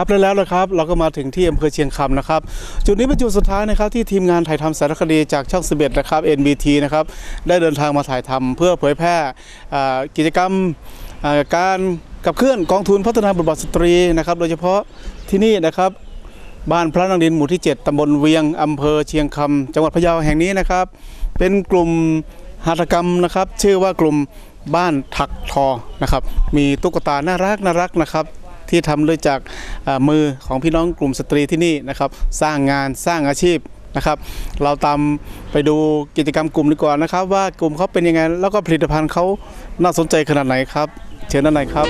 ครับและแล้วนะครับ เราก็มาถึงที่อำเภอเชียงคำนะครับ จุดนี้เป็นจุดสุดท้ายนะครับที่ทีมงานถ่ายทำสารคดีจากช่อง 11 นะครับ NBT นะครับได้เดินทางมาถ่ายทำเพื่อเผยแพร่กิจกรรมการกับเคลื่อนกองทุนพัฒนาบทบาทสตรีนะครับ โดยเฉพาะที่นี่นะครับบ้านพระนางดินหมู่ที่ 7 ตำบลเวียง อำเภอเชียงคำจังหวัดพะเยาแห่งนี้นะครับ เป็นกลุ่มหัตถกรรมนะครับ ชื่อว่ากลุ่มบ้านถักทอนะครับ มีตุ๊กตาน่ารักน่ารักนะครับ ที่ทำด้วยจากมือของพี่น้องกลุ่มสตรีที่นี่นะครับสร้างงานสร้างอาชีพนะครับ เราตามไปดูกิจกรรมกลุ่มดีกว่านะครับ ว่ากลุ่มเขาเป็นยังไง แล้วก็ผลิตภัณฑ์เขาน่าสนใจขนาดไหนครับ เชิญด้านในครับ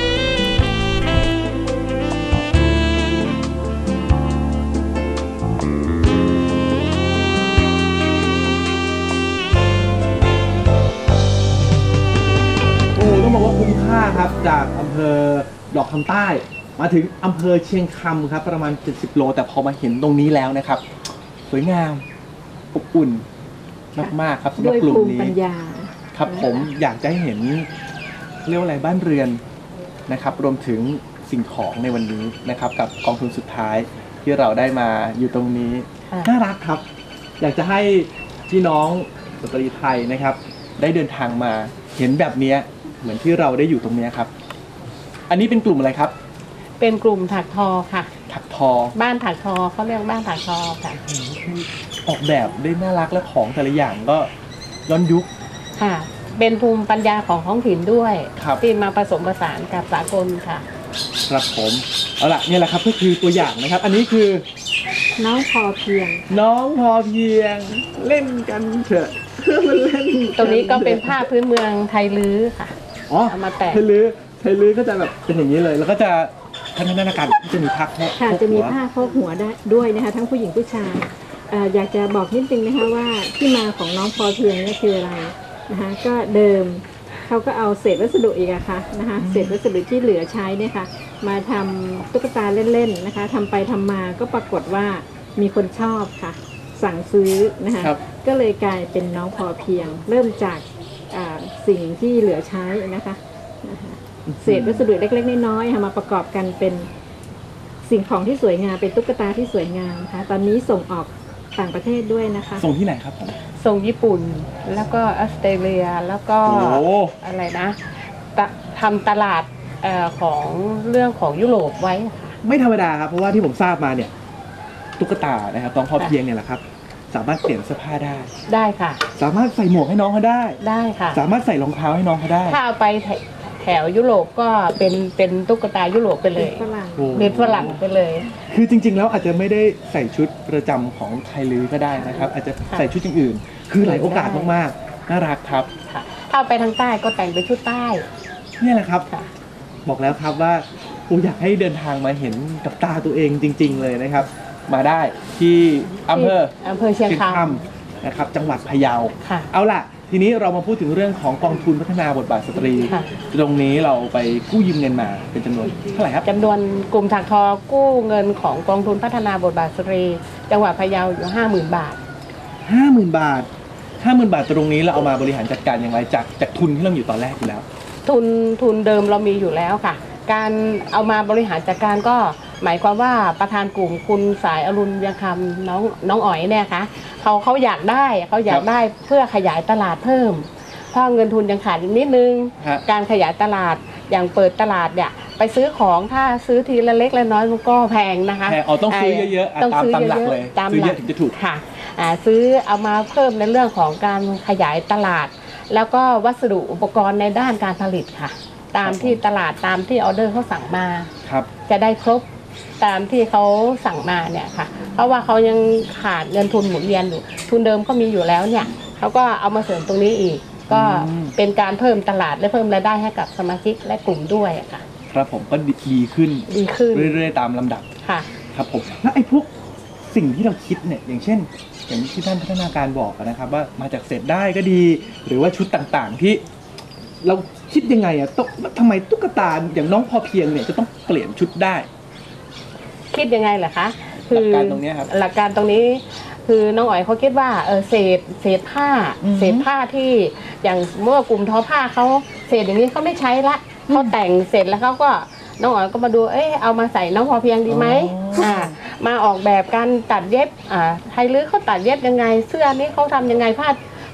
โอ้ต้องบอกว่าคุ้มค่าครับจากอำเภอดอกคำใต้ มาถึงอำเภอเชียงคำครับ ประมาณ 70 โล แต่พอมาเห็นตรงนี้แล้วนะครับ สวยงามอบอุ่นมากๆครับสำหด้รับวยกลุ่มภูมินี้ ปัญญา ครับผมอยากจะให้เห็นเรียกว่าอะไรบ้านเรือนนะครับ รวมถึงสิ่งของในวันนี้นะครับ กับกองทุนสุดท้ายที่เราได้มาอยู่ตรงนี้ค่ะ น่ารักครับ อยากจะให้พี่น้องสตรีไทยนะครับ ได้เดินทางมาเห็นแบบเนี้ยเหมือนที่เราได้อยู่ตรงเนี้ยครับ อันนี้เป็นกลุ่มอะไรครับ เป็นกลุ่มถักทอค่ะ ถักทอบ้านถักทอเขาเรียกบ้านถักทอค่ะ ออกแบบได้น่ารักและของแต่ละอย่างก็ย้อนยุคค่ะ เป็นภูมิปัญญาของท้องถิ่นด้วยครับ ที่มาผสมผสานกับสากลค่ะ ครับผมเอาล่ะเนี่ยแหละครับก็คือตัวอย่างนะครับ อันนี้คือน้องพอเพียง น้องพอเพียงเล่นกันเถอะมาเล่นตรงนี้ก็เป็นผ้าพื้นเมืองไทยลื้อค่ะ อ๋อเอามาแต่งไทยลื้อไทยลื้อก็จะแบบเป็นอย่างนี้เลย แล้วก็จะ พัฒนาการจะมีพักค่ะจะมีผ้าโพกหัวได้ด้วยนะคะทั้งผู้หญิงผู้ชายเอ่ออยากจะบอกนิดนึงนะคะว่าที่มาของน้องพอเพียงเนี่ยคืออะไรนะคะก็เดิมเขาก็เอาเศษวัสดุอีกอะค่ะนะคะเศษวัสดุที่เหลือใช้เนี่ยค่ะมาทำตุ๊กตาเล่นๆนะคะทำไปทำมาก็ปรากฏว่ามีคนชอบค่ะ สั่งซื้อนะคะ ครับ ก็เลยกลายเป็นน้องพอเพียง เริ่มจากอ่าสิ่งที่เหลือใช้นะคะ นะคะเศษวัสดุเล็กๆน้อยๆค่ะมาประกอบกันเป็นสิ่งของที่สวยงามเป็นตุ๊กตาที่สวยงามนะคะตอนนี้ส่งออกต่างประเทศด้วยนะคะ ส่งที่ไหนครับผมทรงญี่ปุ่นแล้วก็ออสเตรเลียแล้วก็โอ้อะไรนะตะทำตลาดเอ่อของเรื่องของยุโรปไว้ค่ะไม่ธรรมดาครับเพราะว่าที่ผมทราบมาเนี่ย ตุ๊กตานะครับน้องพอเพียงเนี่ยแหละครับ สามารถเปลี่ยนเสื้อผ้าได้ ได้ค่ะ สามารถใส่หมวกให้น้องเขาได้ ได้ค่ะ สามารถใส่รองเท้าให้น้องเขาได้ถ้าเอาไปแถแถวยุโรปก็เป็นเป็นตุ๊กตายุโรปไปเลยฝรั่งโอ้เป็นฝรั่งไปเลย คือจริง ๆ แล้วอาจจะไม่ได้ใส่ชุดประจำของไทยลือก็ได้นะครับ อาจจะใส่ชุดอย่างอื่น คือหลายโอกาสมากๆน่ารักครับค่ะถ้าไปทางใต้ก็แต่งเป็นชุดใต้เนี่ยแหละครับค่ะบอกแล้วครับว่าผมอยากให้เดินทางมาเห็นกับตาตัวเองจริง ๆ เลยนะครับ มาได้ที่อำเภออำเภอเชียงคนะครับ จังหวัดพะเยาำค่ะเอาล่ะ ทีนี้เรามาพูดถึงเรื่องของกองทุนพัฒนาบทบาทสตรี ค่ะ ตรงนี้เราไปกู้ยืมเงินมาเป็นจำนวนเท่าไหร่ครับ จำนวนกลุ่มถักทอกู้เงินของกองทุนพัฒนาบทบาทสตรี จังหวัดพะเยาอยู่ห้าหมื่นบาท ห้าหมื่นบาทห้าหมื่นบาทตรงนี้เราเอามาบริหารจัดการอย่างไรจากจากทุนที่เรามีอยู่ตอนแรกอยู่แล้ว ทุนทุนเดิมเรามีอยู่แล้วค่ะ การเอามาบริหารจัดการก็ หมายความว่าประธานกลุ่มคุณสายอรุณยังคำน้องน้องอ๋อยเนี่ยค่ะเขาเขาอยากได้เขาอยากได้เพื่อขยายตลาดเพิ่ม เพราะเงินทุนยังขาดอีกนิดนึง ฮะ การขยายตลาดอย่างเปิดตลาดเนี่ยไปซื้อของถ้าซื้อทีละเล็กละน้อยมันก็แพงนะคะแพงอ๋อต้องซื้อเยอะๆอะต้องตามซื้อตามหลักเยอะเลยๆตามซื้อหเยลัอะกถึงจะถูก ค่ะอ่าซื้อเอามาเพิ่มในเรื่องของการขยายตลาด แล้วก็วัสดุอุปกรณ์ในด้านการผลิตค่ะ ตามที่ตลาดตามที่ออเดอร์เขาสั่งมา ครับ จะได้ครบ ตามที่เขาสั่งมาเนี่ยค่ะ เพราะว่าเขายังขาดเงินทุนหมุนเวียนอยู่ทุนเดิมก็มีอยู่แล้วเนี่ยเขาก็เอามาเสริมตรงนี้อีก ก็อืมเป็นการเพิ่มตลาดและเพิ่มรายได้ให้กับสมาชิกและกลุ่มด้วยค่ะ ครับผมก็ดีดีขึ้นดีขึ้นเรื่อยๆตามลำดับค่ะ ครับผมแล้วไอ้พวกสิ่งที่เราคิดเนี่ยอย่างเช่น อย่างที่ท่านพัฒนาการบอกอะนะครับว่ามาจากเศษได้ก็ดี หรือว่าชุดต่างๆที่เราคิดยังไงอะต้องทำไมตุ๊กตาอย่างน้องพอเพียงเนี่ยจะต้องเปลี่ยนชุดได้ คิดยังไงเหรอคะหลักการตรงเนี้ยครับหลักการตรงนี้คือน้องอ๋อยเขาคิดว่าเออเศษเศษผ้าอือฮึเศษผ้าที่อย่างเมื่อกลุ่มทอผ้าเขาเศษอย่างนี้เขาไม่ใช้ละเขาแต่งเสร็จแล้วเขาก็น้องอ๋อยก็มาดูเอ๊ะเอามาใส่น้องพอเพียงดีไหมอ๋ออ่อ่ามาออกแบบการตัดเย็บอ่าไทยลื้อเขาตัดเย็บยังไง เสื้อนี้เขาทำยังไงผ้า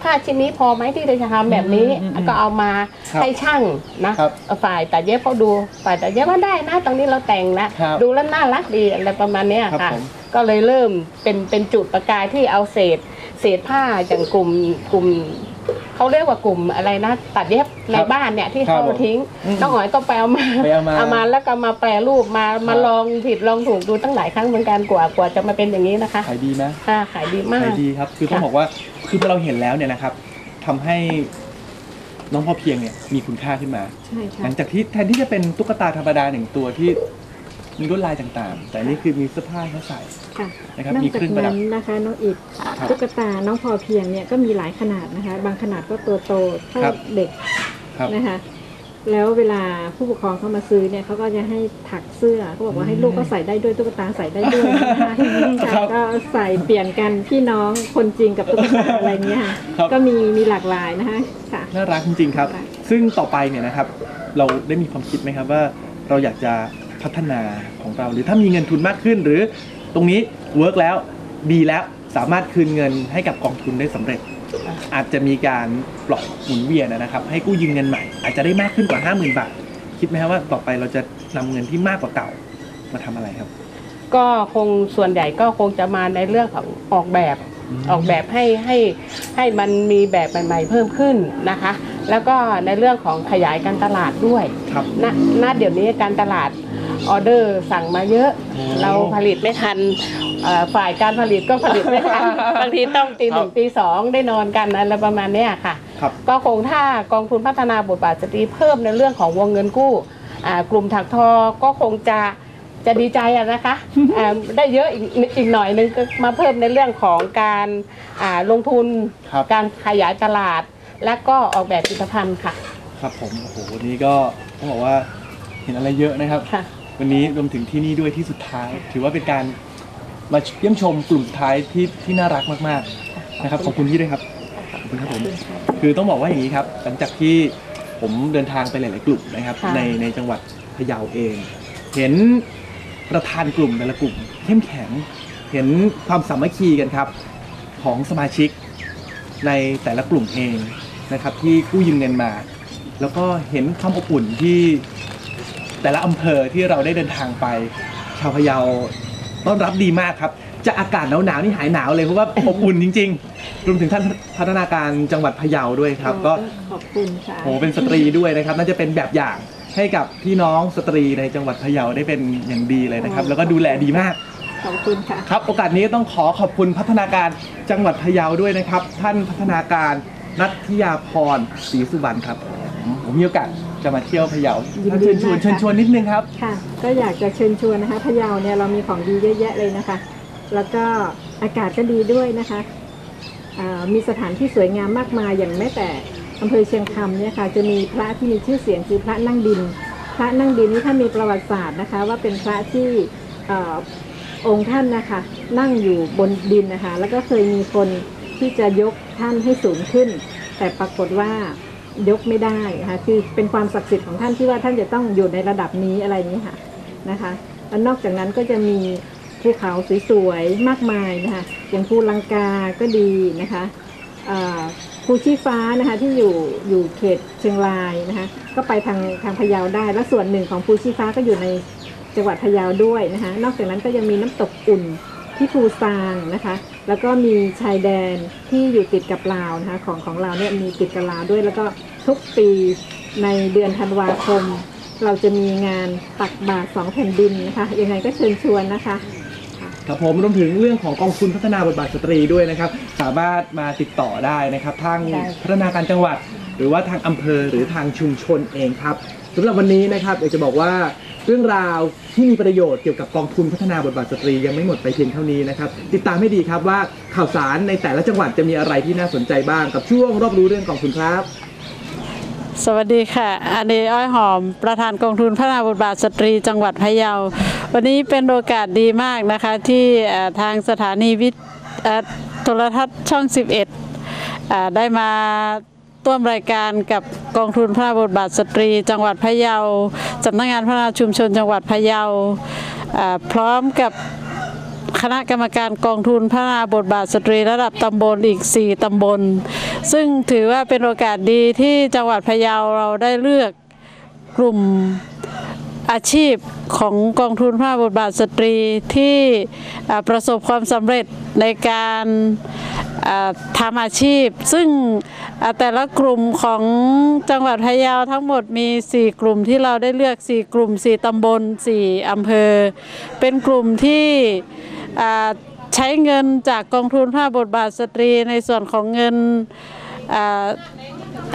ผ้าชิ้นนี้พอไหมที่จะทำแบบนี้อืมอืมก็เอามาครับให้ช่างนะครับฝ่ายตัดเย็บเขาดูฝ่ายตัดเย็บว่าได้นะตรงนี้เราแต่งนะครับดูแล้วน่ารักดีอะไรประมาณเนี้ยครับค่ะ ผม ก็เลยเริ่มเป็นเป็นจุดประกายที่เอาเศษ เศษผ้าอย่างกลุ่มกลุ่มเขาเรียกว่ากลุ่มอะไรนะ ตัดเย็บในบ้านเนี่ยที่ครับเขาทิ้งอืมน้องหอยก็ไปเอามาไปเอามาแล้วก็มาแปรรูปมามาครับ ลองผิดลองถูกดูตั้งหลายครั้งเหมือนกันกว่ากว่าจะมาเป็นอย่างนี้นะคะขายดีไหมค่ะขายดีมาก ขายดีครับ คือต้องค่ะบอกว่า คือพอเราเห็นแล้วเนี่ยนะครับทำให้น้องพอเพียงเนี่ยมีคุณค่าขึ้นมา ใช่ค่ะหลังจากที่แทนที่จะเป็นตุ๊กตาธรรมดาหนึ่งตัวที่มีลวดลายต่างๆ แต่อันนี่คือมีเสื้อผ้าให้ใส่ ค่ะนะครับนอกมีเคจากรื่องประดันั้บนนะคะน้องอิดครับ ตุ๊กตาน้องพอเพียงเนี่ยก็มีหลายขนาดนะคะ บางขนาดก็ตัวโตเท่าครับ เด็กครับ นะคะ แล้วเวลาผู้ปกครองเขามาซื้อเนี่ยเขาก็จะให้ถักเสื้อเขาบอกว่าให้ลูกก็ใส่ได้ด้วยตุ๊กตาใส่ได้ด้วยนะคะครับก็ใส่เปลี่ยนกันพี่น้องคนจริงกับตุ๊กตาอะไรเงี้ยค่ะครับก็มีมีหลากหลายนะคะค่ะน่ารักจริงๆครับค่ะซึ่งต่อไปเนี่ยนะครับ เราได้มีความคิดไหมครับว่า เราอยากจะพัฒนาของเรา หรือถ้ามีเงินทุนมากขึ้นหรือตรงนี้เวิร์กแล้วดีแล้วสามารถคืนเงินให้กับกองทุนได้สำเร็จ อาจจะมีการปล่อยหมุนเวียนนะครับ ให้กู้ยืมเงินใหม่ อาจจะได้มากขึ้นกว่า 50,000 บาท คิดไหมครับว่าต่อไปเราจะนำเงินที่มากกว่าเก่ามาทำอะไรครับ ก็คงส่วนใหญ่ก็คงจะมาในเรื่องของออกแบบอืมออกแบบให้ให้ให้มันมีแบบใหม่ ๆ เพิ่มขึ้นนะคะ แล้วก็ในเรื่องของขยายการตลาดด้วยครับณณเดี๋ยวนี้การตลาด ออเดอร์สั่งมาเยอะโอ้เราผลิตไม่ทันเอ่อฝ่ายการผลิตก็ผลิตไม่ทัน บางทีต้องตีหนึ่งตีสองได้นอนกันอะไรประมาณเนี้ยค่ะ ครับ ก็คงถ้ากองทุนพัฒนาบทบาทสตรีเพิ่มในเรื่องของวงเงินกู้อ่ากลุ่มถักทอก็คงจะจะดีใจอะนะคะอ่าได้เยอะอีกอีกหน่อยนึงก็มาเพิ่มในเรื่องของการอ่าลงทุนครับ การขยายตลาด และก็ออกแบบผลิตภัณฑ์ค่ะครับผมโอ้โหวันนี้ก็ต้องบอกว่าเห็นอะไรเยอะนะครับ ค่ะ วันนี้รวมถึงที่นี่ด้วยที่สุดท้าย ถือว่าเป็นการมาเยี่ยมชมกลุ่มสุดท้ายที่ที่น่ารักมากๆนะครับขอบคุณพี่ด้วยครับขอบคุณครับผมคือต้องบอกว่าอย่างนี้ครับ หลังจากที่ผมเดินทางไปหลาย ๆ กลุ่มนะครับค่ะในในจังหวัดพะเยาเอง เห็นประธานกลุ่มแต่ละกลุ่มเข้มแข็งเห็นความสามัคคีกันครับของสมาชิกในแต่ละกลุ่มเองนะครับ ที่กู้ยืมเงินมา แล้วก็เห็นความอบอุ่นที่ แต่ละอำเภอที่เราได้เดินทางไป ชาวพะเยาต้อนรับดีมากครับ จะอากาศหนาวๆนี่หายหนาวเลยเพราะว่าอบอุ่นจริง ๆ รวมถึงท่านพัฒนาการจังหวัดพะเยาด้วยครับ ก็ขอบคุณค่ะโหเป็นสตรีด้วยนะครับ น่าจะเป็นแบบอย่างให้กับพี่น้องสตรีในจังหวัดพะเยาได้เป็นอย่างดีเลยนะครับ แล้วก็ดูแลดีมาก ขอบคุณค่ะ ครับ โอกาสนี้ต้องขอขอบคุณพัฒนาการจังหวัดพะเยาด้วยนะครับ ท่านพัฒนาการนัทยาพรศรีสุวรรณครับผมผมมีโอกาส จะมาเที่ยวพะเยายินดีเชิญชวนมากค่ะ เชิญชวนนิดนึงครับ ค่ะ ก็อยากจะเชิญชวนนะคะพะเยาเนี่ยเรามีของดีเยอะแยะเลยนะคะ แล้วก็อากาศก็ดีด้วยนะคะอ่ามีสถานที่สวยงามมากมายอย่างแม้แต่อำเภอเชียงคำเนี่ยค่ะ จะมีพระที่มีชื่อเสียงคือพระนั่งดิน พระนั่งดินนี่ถ้านมีประวัติศาสตร์นะคะ ว่าเป็นพระที่เอ่อองค์ท่านนะคะ นั่งอยู่บนดินนะคะ แล้วก็เคยมีคนที่จะยกท่านให้สูงขึ้น แต่ปรากฏว่า ยกไม่ได้นะคะคือเป็นความศักดิ์สิทธิ์ของท่านที่ว่าท่านจะต้องอยู่ในระดับนี้อะไรนี้ค่ะนะคะแล้วนอกจากนั้นก็จะมีภูเขาสวยๆมากมายนะคะอย่างภูลังกาก็ดีนะคะภูชีฟ้านะคะที่อยู่อยู่เขตเชียงรายนะคะก็ไปทางทางพะเยาได้ และส่วนหนึ่งของภูชีฟ้าก็อยู่ในจังหวัดพะเยาด้วยนะคะนอกจากนั้นก็ยังมีน้ำตกอุ่น ที่ภูซางนะคะ แล้วก็มีชายแดนที่อยู่ติดกับลาวนะคะของของเราเนี่ยมีติดกับลาวด้วย แล้วก็ทุกปีในเดือนธันวาคม เราจะมีงานตักบาตรสองแผ่นดินนะคะยังไงก็เชิญชวนนะคะครับผมรวมถึงเรื่องของกองทุนพัฒนาบทบาทสตรีด้วยนะครับ สามารถมาติดต่อได้นะครับทางได้พัฒนาการจังหวัด หรือว่าทางอำเภอหรือทางชุมชนเองครับสำหรับวันนี้นะครับอยากจะบอกว่า เรื่องราวที่มีประโยชน์เกี่ยวกับกองทุนพัฒนาบทบาทสตรียังไม่หมดไปเพียงเท่านี้นะครับ ติดตามให้ดีครับว่าข่าวสารในแต่ละจังหวัดจะมีอะไรที่น่าสนใจบ้างกับช่วงรอบรู้เรื่องกองทุนครับ สวัสดีค่ะ อันนี้อ้อยหอม ประธานกองทุนพัฒนาบทบาทสตรี จังหวัดพะเยา วันนี้เป็นโอกาสดีมากนะคะ ที่ทางสถานีวิทย์โทรทัศน์ช่อง 11อได้มา ร่วมรายการกับกองทุนพระบทบาทสตรี จังหวัดพะเยาสำนักงงานพัฒนาชุมชนจังหวัดพะเยาพร้อมกับคณะกรรมการกองทุนพัฒนาบทบาทสตรีระดับตำบลอีก 4 ตำบล ซึ่งถือว่าเป็นโอกาสดีที่จังหวัดพะเยาเราได้เลือกกลุ่มอาชีพของกองทุนพัฒนาบทบาทสตรีที่ประสบความสำเร็จในการ ทำอาชีพ ซึ่งแต่ละกลุ่มของจังหวัดพะเยาทั้งหมดมี 4 กลุ่มที่เราได้เลือก 4 กลุ่ม 4 ตำบล 4 อำเภอ เป็นกลุ่มที่ใช้เงินจากกองทุนผ้าบทบาทสตรีในส่วนของเงินอา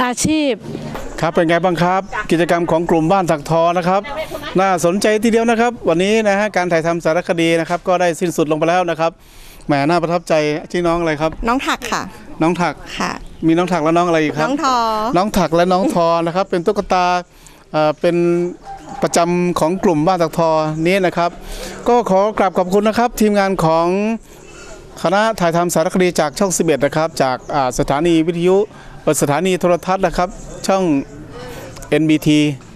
อาชีพ ครับเป็นไงบ้างครับ กิจกรรมของกลุ่มบ้านถักทอนะครับน่าสนใจทีเดียวนะครับ วันนี้นะฮะการถ่ายทำสารคดีนะครับ ก็ได้สิ้นสุดลงไปแล้วนะครับ แหมน่าประทับใจชื่อน้องอะไรครับ น้องถักค่ะ น้องถักค่ะ มีน้องถักและน้องอะไรอีกคน้รับองทอ น้องถักและน้องทอนะครับ เป็นตุ๊กตาเอ่อเป็นประจำของกลุ่มบ้านถักทอนี้นะครับ ก็ขอกราบขอบคุณนะครับ ทีมงานของคณะถ่ายทำสารคดีจากช่อง 11 นะครับ จากอ่าสถานีวิทยุเอ่อสถานีโทรทัศน์นะครับ ช่อง NBT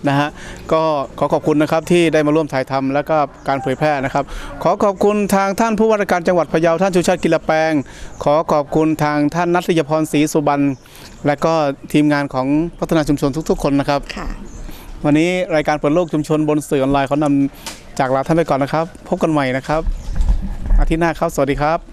นะฮะก็ขอขอบคุณนะครับที่ได้มาร่วมถ่ายทำและก็การเผยแพร่นะครับ ขอขอบคุณทางท่านผู้ว่าราชการจังหวัดพะเยาท่านชูชาติกิรแปลง ขอขอบคุณทางท่านนัทยพรศรีสุบรรณและก็ทีมงานของพัฒนาชุมชนทุก ๆ คนนะครับค่ะวันนี้รายการเปิดโลกชุมชนบนสื่อออนไลน์เขานำจากลาท่านไปก่อนนะครับ พบกันใหม่นะครับ อาทิตย์หน้าครับ สวัสดีครับ